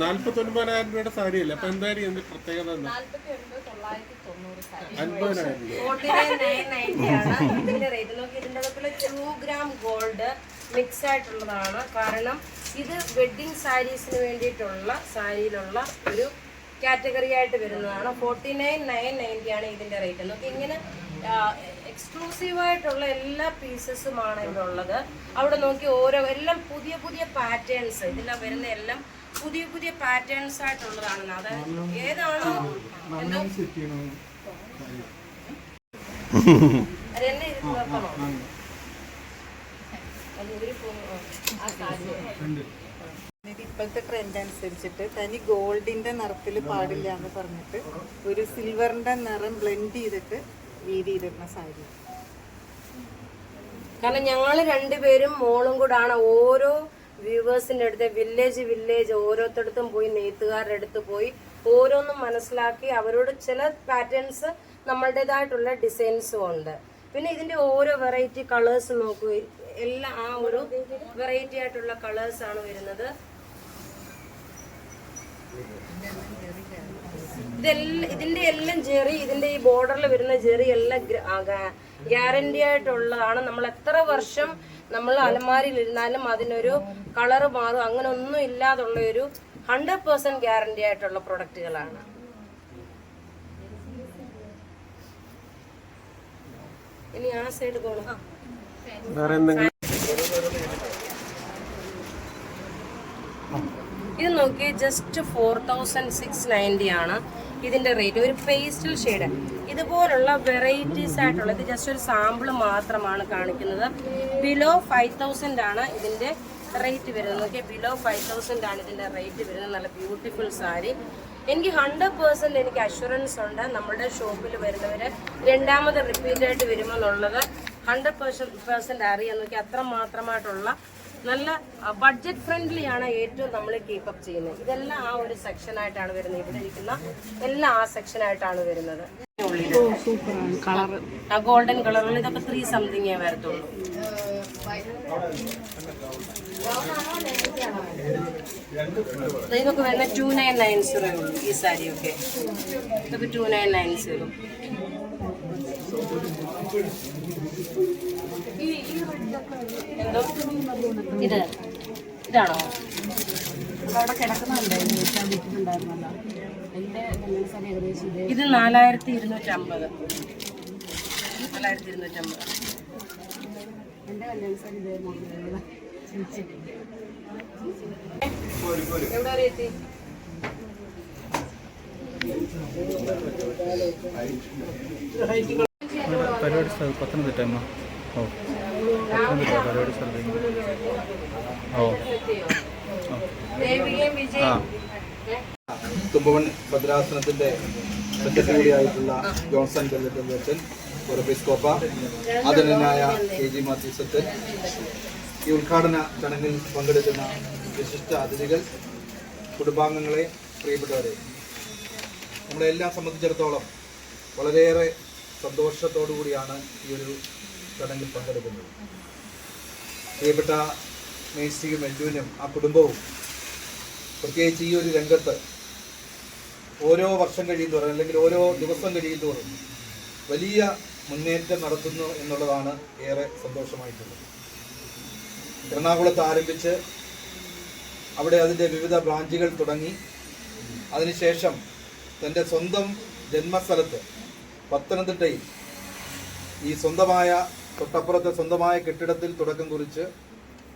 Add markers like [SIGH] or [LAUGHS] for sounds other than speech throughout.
നാല്പത്തി ഒൻപതിനായിരം രൂപയുടെ സാരി അല്ലേ? അപ്പൊ എന്തായാലും പ്രത്യേകത എന്താ തൊള്ളായിരത്തി അൻപതിനായിരം ടു ഗ്രാം ഗോൾഡ് മിക്സ് ആയിട്ടുള്ളതാണ്. കാരണം ഇത് വെഡ്ഡിങ് സാരീസിന് വേണ്ടിയിട്ടുള്ള സാരിയിലുള്ള ഒരു കാറ്റഗറി ആയിട്ട് വരുന്നതാണ്. ഫോർട്ടി നയൻ നയൻ നയന്റി ആണ് ഇതിന്റെ റേറ്റ് നോക്കി ഇങ്ങനെ എക്സ്ക്ലൂസീവ് ആയിട്ടുള്ള എല്ലാ പീസസുമാണ് ഇവിടെ ഉള്ളത് അവിടെ നോക്കി ഓരോ എല്ലാം പുതിയ പുതിയ പാറ്റേൺസ് ഇതിലാണ് വരുന്ന എല്ലാം പുതിയ പുതിയ പാറ്റേൺസ് ആയിട്ടുള്ളതാണ് അത് ഏതാണോ ഇപ്പോഴത്തെ ട്രെൻഡ് അനുസരിച്ചിട്ട് തനി ഗോൾഡിന്റെ നിറത്തിൽ പാടില്ല എന്ന് പറഞ്ഞിട്ട് ഒരു സിൽവറിന്റെ നിറം ബ്ലെൻഡ് ചെയ്തിട്ട് വീതി ചെയ്തിരുന്ന സാരി. കാരണം ഞങ്ങൾ രണ്ടുപേരും മോളും കൂടാണ് ഓരോ വ്യൂവേഴ്സിന്റെ അടുത്ത് വില്ലേജ് വില്ലേജ് ഓരോരുത്തടത്തും പോയി നെയ്ത്തുകാരുടെ അടുത്ത് പോയി ഓരോന്നും മനസ്സിലാക്കി അവരോട് ചില പാറ്റേൺസ് നമ്മളുടേതായിട്ടുള്ള ഡിസൈൻസും ഉണ്ട്. പിന്നെ ഇതിന്റെ ഓരോ വെറൈറ്റി കളേഴ്സ് നോക്കൂ. എല്ലാം ആ ഒരു വെറൈറ്റി ആയിട്ടുള്ള കളേഴ്സ് ആണ് വരുന്നത്. ഇതെല്ലാം ഇതിന്റെ എല്ലാം ജെറി ഇതിന്റെ ഈ ബോർഡറിൽ വരുന്ന ജെറി എല്ലാം ഗ്യാരണ്ടി ആയിട്ടുള്ളതാണ്. നമ്മൾ എത്ര വർഷം നമ്മൾ അലമാരിയിൽ ഇരുന്നാലും അതിനൊരു കളറ് മാറും. അങ്ങനെ ഒന്നും ഇല്ലാതുള്ള ഒരു ഹൺഡ്രഡ് പേഴ്സെന്റ് ഗ്യാരണ്ടി ആയിട്ടുള്ള പ്രൊഡക്റ്റുകളാണ് ഇനി ആ സൈഡ് പോകണം വേറെ എന്തെങ്കിലും ഇത് നോക്കി just four thousand six ninety ആണ് ഇതിന്റെ റേറ്റ് ഒരു പേസ്റ്റൽ ഷെയ്ഡ് ഇതുപോലുള്ള വെറൈറ്റീസ് ആയിട്ടുള്ള ഇത് ജസ്റ്റ് ഒരു സാമ്പിൾ മാത്രമാണ് കാണിക്കുന്നത്. ബിലോ ഫൈവ് തൗസൻഡ് ആണ് ഇതിന്റെ റേറ്റ് വരുന്നത്. നോക്കിയാൽ ബിലോ ഫൈവ് തൗസൻഡ് ആണ് ഇതിന്റെ റേറ്റ് വരുന്നത്. നല്ല ബ്യൂട്ടിഫുൾ സാരി എനിക്ക് ഹൺഡ്രഡ് പേഴ്സന്റ് എനിക്ക് അഷുറൻസ് ഉണ്ട് നമ്മുടെ ഷോപ്പിൽ വരുന്നവർ രണ്ടാമത് റിപ്പീറ്റായിട്ട് വരുമെന്നുള്ളത് ഹൺഡ്രഡ് പേഴ്സൻ പേഴ്സന്റ് അറിയാൻ നോക്കി അത്ര മാത്രമായിട്ടുള്ള നല്ല ബഡ്ജറ്റ് ഫ്രണ്ട്ലിയാണ് ഏറ്റവും നമ്മൾ കീപ്പപ്പ് ചെയ്യുന്നത്. ഇതെല്ലാം ആ ഒരു സെക്ഷൻ ആയിട്ടാണ് വരുന്നത്. ഇവിടെ ഇരിക്കുന്ന എല്ലാം ആ സെക്ഷൻ ആയിട്ടാണ് വരുന്നത്. ആ ഗോൾഡൻ കളറിൽ ഇതൊക്കെ ത്രീ സംതിങ് വരത്തുള്ളൂ. ഇതൊക്കെ വരുന്ന ടു നയൻ നയൻ സീറോ ഉള്ളൂ ഈ സാരിയൊക്കെ ഇതൊക്കെ ടു നയൻ നയൻ സീറോ എന്തോ ഇത് ഇതാണോ? അവിടെ കിടക്കുന്നുണ്ടായിരുന്നു ഇതേ ഇത് നാലായിരത്തി ഇരുന്നൂറ്റി അമ്പത് നാലായിരത്തി ഇരുന്നൂറ്റി അമ്പത് എന്റെ കല്യാണ സാരി ഇതേ മോഡലുള്ള ചേച്ചി എവിടെ വരെ എത്തി? പരിപാടി പത്തനംതിട്ട ഓ. പത്തനംതിട്ട പരിപാടി തുമ്പവൺ ഭദ്രാസനത്തിന്റെ സെക്രട്ടറിയായിട്ടുള്ള ജോൺസൺ ചെല്ലറ്റൻ ഉറപ്പിസ്കോപ്പ ആദരണനായ കെ ജി മാത്യുസത്ത് ഈ ഉദ്ഘാടന ചടങ്ങിൽ പങ്കെടുക്കുന്ന വിശിഷ്ട അതിഥികൾ കുടുംബാംഗങ്ങളെ പ്രിയപ്പെട്ടവരെ നമ്മളെല്ലാം സംബന്ധിച്ചിടത്തോളം വളരെയേറെ സന്തോഷത്തോടു കൂടിയാണ് ഈ ഒരു ചടങ്ങിൽ പങ്കെടുക്കുന്നത്. പ്രിയപ്പെട്ട മേഴ്സിയും എൽഡുവിനും ആ കുടുംബവും. പ്രത്യേകിച്ച് ഈ ഒരു രംഗത്ത് ഓരോ വർഷം കഴിയുന്തോറും അല്ലെങ്കിൽ ഓരോ ദിവസം കഴിയുന്തോറും വലിയ മുന്നേറ്റം നടത്തുന്നു എന്നുള്ളതാണ് ഏറെ സന്തോഷമായിട്ടുള്ളത്. എറണാകുളത്ത് ആരംഭിച്ച് അവിടെ അതിന്റെ വിവിധ ബ്രാഞ്ചുകൾ തുടങ്ങി. അതിനുശേഷം തന്റെ സ്വന്തം ജന്മസ്ഥലത്ത് പത്തനംതിട്ടയിൽ ഈ സ്വന്തമായ തൊട്ടപ്പുറത്തെ സ്വന്തമായ കെട്ടിടത്തിൽ തുടക്കം കുറിച്ച്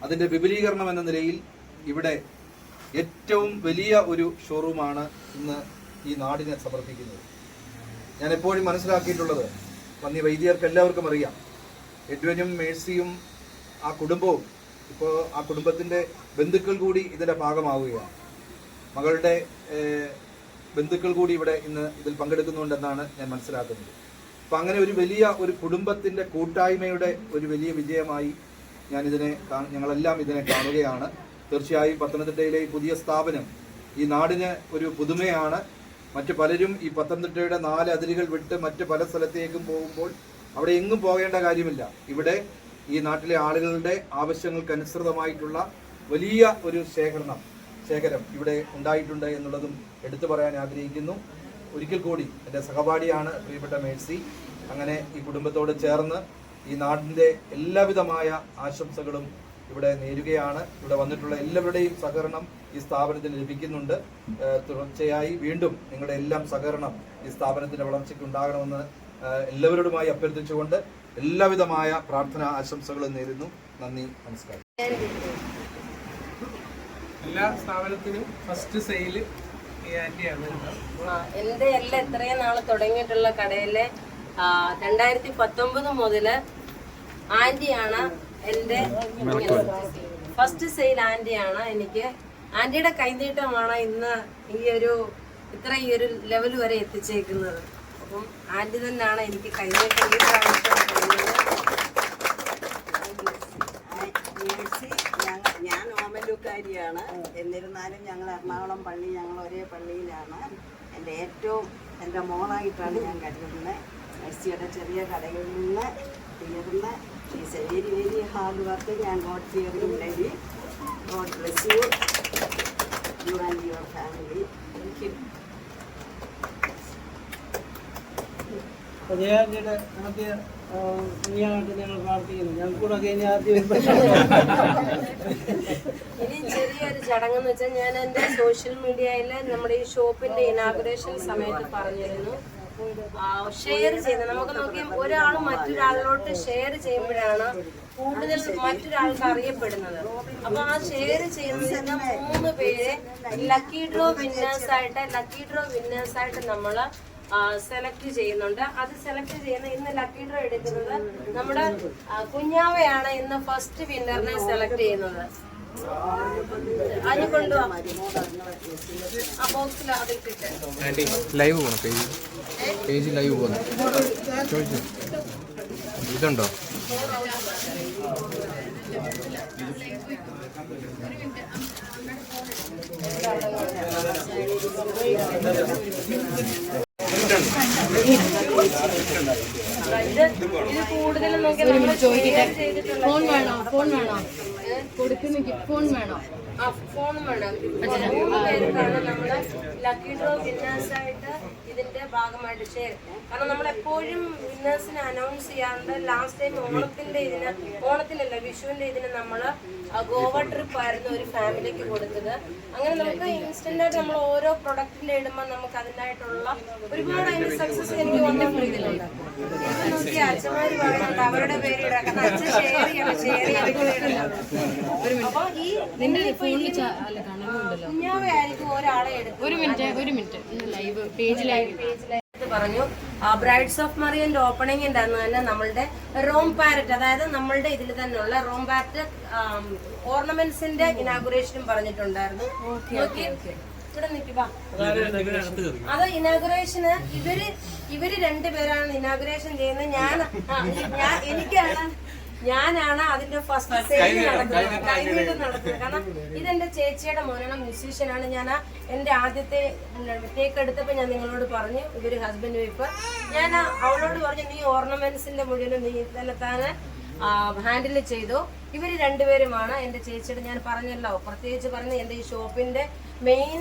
അതിന്റെ വിപുലീകരണം എന്ന നിലയിൽ ഇവിടെ ഏറ്റവും വലിയ ഒരു ഷോറൂമാണ് ഇന്ന് ഈ നാടിനെ സമർപ്പിക്കുന്നത്. ഞാൻ എപ്പോഴും മനസ്സിലാക്കിയിട്ടുള്ളത് വന്നി വൈദ്യർക്ക് എല്ലാവർക്കും അറിയാം. എഡ്വനും മേഴ്സിയും ആ കുടുംബവും ഇപ്പോൾ ആ കുടുംബത്തിന്റെ ബന്ധുക്കൾ കൂടി ഇതിന്റെ ഭാഗമാവുകയാണ്. മകളുടെ ബന്ധുക്കൾ കൂടി ഇവിടെ ഇന്ന് ഇതിൽ പങ്കെടുക്കുന്നുണ്ടെന്നാണ് ഞാൻ മനസ്സിലാക്കുന്നത്. അപ്പം അങ്ങനെ ഒരു വലിയ ഒരു കുടുംബത്തിന്റെ കൂട്ടായ്മയുടെ ഒരു വലിയ വിജയമായി ഞാനിതിനെ ഞങ്ങളെല്ലാം ഇതിനെ കാണുകയാണ്. തീർച്ചയായും പത്തനംതിട്ടയിലെ ഈ പുതിയ സ്ഥാപനം ഈ നാടിന് ഒരു പുതുമയാണ്. മറ്റ് പലരും ഈ പത്തനംതിട്ടയുടെ നാല് അതിരുകൾ വിട്ട് മറ്റ് പല സ്ഥലത്തേക്കും പോകുമ്പോൾ അവിടെ എങ്ങും പോകേണ്ട കാര്യമില്ല. ഇവിടെ ഈ നാട്ടിലെ ആളുകളുടെ ആവശ്യങ്ങൾക്കനുസൃതമായിട്ടുള്ള വലിയ ഒരു ശേഖരണം ശേഖരം ഇവിടെ ഉണ്ടായിട്ടുണ്ട് എന്നുള്ളതും എടുത്തു പറയാൻ ആഗ്രഹിക്കുന്നു. ഒരിക്കൽ കൂടി എന്റെ സഹപാഠിയാണ് പ്രിയപ്പെട്ട മേഴ്സി. അങ്ങനെ ഈ കുടുംബത്തോട് ചേർന്ന് ഈ നാടിന്റെ എല്ലാവിധമായ ആശംസകളും ഇവിടെ നേരുകയാണ്. ഇവിടെ വന്നിട്ടുള്ള എല്ലാവരുടെയും സഹകരണം ഈ സ്ഥാപനത്തിന് ലഭിക്കുന്നുണ്ട്. തുടർച്ചയായി വീണ്ടും നിങ്ങളുടെ എല്ലാം സഹകരണം ഈ സ്ഥാപനത്തിന്റെ വളർച്ചയ്ക്ക് ഉണ്ടാകണമെന്ന് എല്ലാവരോടുമായി അഭ്യർത്ഥിച്ചുകൊണ്ട് എല്ലാവിധമായ പ്രാർത്ഥന ആശംസകളും നേരുന്നു. നന്ദി നമസ്കാരം. എല്ലാ സ്ഥാപനത്തിനും ഫസ്റ്റ് സെയിൽ എന്റെ എല്ലാം ഇത്രയും നാൾ തുടങ്ങിയിട്ടുള്ള കടയിലെ രണ്ടായിരത്തി പത്തൊമ്പത് മുതൽ ആന്റിയാണ് എന്റെ ഫസ്റ്റ് സെയിൽ ആന്റിയാണ് എനിക്ക്. ആന്റിയുടെ കൈനീട്ടമാണ് ഇന്ന് ഈ ഒരു ഇത്ര ഈ ഒരു ലെവൽ വരെ എത്തിച്ചേക്കുന്നത്. അപ്പം ആന്റി തന്നെയാണ് എനിക്ക് കൈനീട്ടം ഈ പ്രാവശ്യം തരുന്നത്. മേഴ്സി ഞങ്ങ ഞാൻ ഓമല്ലൂക്കാരിയാണ് എന്നിരുന്നാലും ഞങ്ങൾ എറണാകുളം പള്ളി ഞങ്ങൾ ഒരേ പള്ളിയിലാണ്. എന്റെ ഏറ്റവും എന്റെ മോളായിട്ടാണ് ഞാൻ കരുതുന്നത്. മെസ്സിയുടെ ചെറിയ കടകളിൽ നിന്ന് തീർന്ന് is a very very hard work ഞാൻ God fearing lady God bless you you and your family thank you ആദ്യ നീയായിട്ട് ഞങ്ങൾ പ്രാർത്ഥിക്കുന്നു. ഞങ്ങൾക്ക് കൂടെ കഴിഞ്ഞ ആദ്യം [LAUGHS] ഇനി ചെറിയൊരു ചടങ്ങെന്ന് വെച്ചാൽ ഞാൻ എന്റെ സോഷ്യൽ മീഡിയയിൽ നമ്മുടെ ഈ ഷോപ്പിന്റെ ഇനാഗുറേഷൻ സമയത്ത് പറഞ്ഞിരുന്നു. ഷെയർ ചെയ്യുന്നത് നമുക്ക് നോക്കി ഒരാൾ മറ്റൊരാളിലോട്ട് ഷെയർ ചെയ്യുമ്പോഴാണ് കൂടുതൽ മറ്റൊരാൾക്ക് അറിയപ്പെടുന്നത്. അപ്പൊ ആ ഷെയർ ചെയ്യുന്നതിന് മൂന്ന് പേര് ലക്കി ഡ്രോ വിന്നേഴ്സ് ആയിട്ട് ലക്കി ഡ്രോ വിന്നേഴ്സ് ആയിട്ട് നമ്മൾ സെലക്ട് ചെയ്യുന്നുണ്ട്. അത് സെലക്ട് ചെയ്യുന്ന ഇന്ന് ലക്കി ഡ്രോ എടുക്കുന്നത് നമ്മുടെ കുഞ്ഞാവയാണ് ഇന്ന് ഫസ്റ്റ് വിന്നറിനെ സെലക്ട് ചെയ്യുന്നത്. Live page? പേജ് ലൈവ് ഇതുണ്ടോ? ഇത് കൂടുതലും നോക്കി നമ്മൾ share ഫോൺ വേണോ? ഫോൺ വേണോ? കൊടുക്കുന്ന ഗിഫ്റ്റ് ഫോൺ വേണോ? ആ ഫോൺ വേണം. മൂന്ന് പേർക്കാണ് നമ്മൾ ലക്കി ഡ്രോ വിന്നേഴ്സ് ഇതിന്റെ ഭാഗമായിട്ട് ഷെയർ കാരണം നമ്മൾ എപ്പോഴും വിന്നേഴ്സിനെ അനൗൺസ് ചെയ്യാറുണ്ട്. ലാസ്റ്റ് ടൈം ഓണത്തിന്റെ ഇതിന് ഓണത്തിനല്ല വിഷുവിന്റെ ഇതിന് നമ്മൾ ഗോവ ട്രിപ്പ് ആയിരുന്നു ഒരു ഫാമിലിക്ക് കൊടുത്തത്. അങ്ങനെ നമുക്ക് ഇൻസ്റ്റന്റ് ആയിട്ട് നമ്മൾ ഓരോ പ്രൊഡക്റ്റിന്റെ ഇടുമ്പോൾ നമുക്ക് അതിനായിട്ടുള്ള ഒരുപാട് അതിന്റെ സക്സസ് എനിക്ക് വന്നിട്ടുണ്ട് ഇതിലുണ്ട് ഇത് നോക്കി അച്ഛന്മാര് പറയുന്നുണ്ട് അവരുടെ പേര് ഇടാം കാരണം അച്ഛൻ ഷെയർ ചെയ്യണം ഷെയർ ചെയ്യണം എടുക്കും ഒരു മിനിറ്റ് ഒരു മിനിറ്റ് ലൈവ് പേജ് ലൈവ് ഇത് പറഞ്ഞു ബ്രൈഡ്സ് ഓഫ് മറിയന്റെ ഓപ്പണിംഗ് ഉണ്ടായിരുന്നു തന്നെ നമ്മളുടെ റോം പാരറ്റ് അതായത് നമ്മളുടെ ഇതിൽ തന്നെയുള്ള റോം പാരറ്റ് ഓർണമെന്റ്സിന്റെ ഇനാഗുറേഷനും പറഞ്ഞിട്ടുണ്ടായിരുന്നു നോക്കി ഇവിടെ നിൽക്കുക അത് ഇനാഗുറേഷന് ഇവർ ഇവർ രണ്ടുപേരാണ് ഇനാഗുറേഷൻ ചെയ്യുന്നത്. ഞാൻ ഞാൻ എനിക്കാണ് ഞാനാണ് അതിന്റെ ഫസ്റ്റ് സെയിൽ നടത്തുന്നത് കൈനീട്ടം നടത്തുന്നത് കാരണം ഇതെന്റെ ചേച്ചിയുടെ മോനാണ് മ്യൂസീഷ്യനാണ് ഞാൻ എന്റെ ആദ്യത്തെ ടേക്ക് എടുത്തപ്പോ ഞാൻ നിങ്ങളോട് പറഞ്ഞു ഇവർ ഹസ്ബൻഡ് വൈഫ് ഞാൻ അവളോട് പറഞ്ഞു നീ ഓർണമെന്റ്സിന്റെ മുഴുവനും നീ തന്നെ താനെ ഹാൻഡിൽ ചെയ്തു. ഇവർ രണ്ടുപേരുമാണ് എന്റെ ചേച്ചിയുടെ. ഞാൻ പറഞ്ഞല്ലോ പ്രത്യേകിച്ച് പറഞ്ഞ എന്റെ ഈ ഷോപ്പിന്റെ മെയിൻ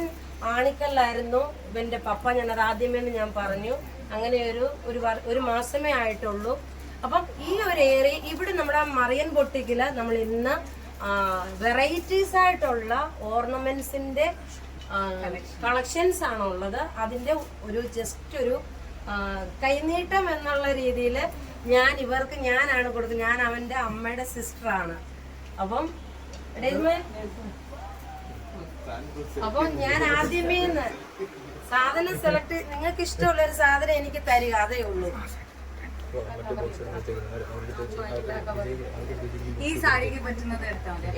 ആണിക്കല്ലായിരുന്നു എന്റെ പപ്പ. ഞാൻ അത് ആദ്യമേ ഞാൻ പറഞ്ഞു. അങ്ങനെ ഒരു ഒരു മാസമേ ആയിട്ടുള്ളൂ. അപ്പം ഈ ഒരു ഏരിയ ഇവിടെ നമ്മുടെ മറിയൻ പൊട്ടിക്കിൽ നമ്മൾ ഇന്ന് വെറൈറ്റീസ് ആയിട്ടുള്ള ഓർണമെന്റ്സിന്റെ കളക്ഷൻസ് ആണ് ഉള്ളത്. അതിന്റെ ഒരു ജസ്റ്റ് ഒരു കൈനീട്ടം എന്നുള്ള രീതിയിൽ ഞാൻ ഇവർക്ക് ഞാനാണ് കൊടുക്കുന്നത്. ഞാൻ അവന്റെ അമ്മയുടെ സിസ്റ്റർ ആണ്. അപ്പം അപ്പം ഞാൻ ആദ്യമേ ന്ന് സാധനം സെലക്ട് നിങ്ങൾക്ക് ഇഷ്ടമുള്ള ഒരു സാധനം എനിക്ക് തരിക അതേ ഉള്ളൂ. ഈ സാരിക്ക് പറ്റുന്നത് എടുത്താൽ മതി.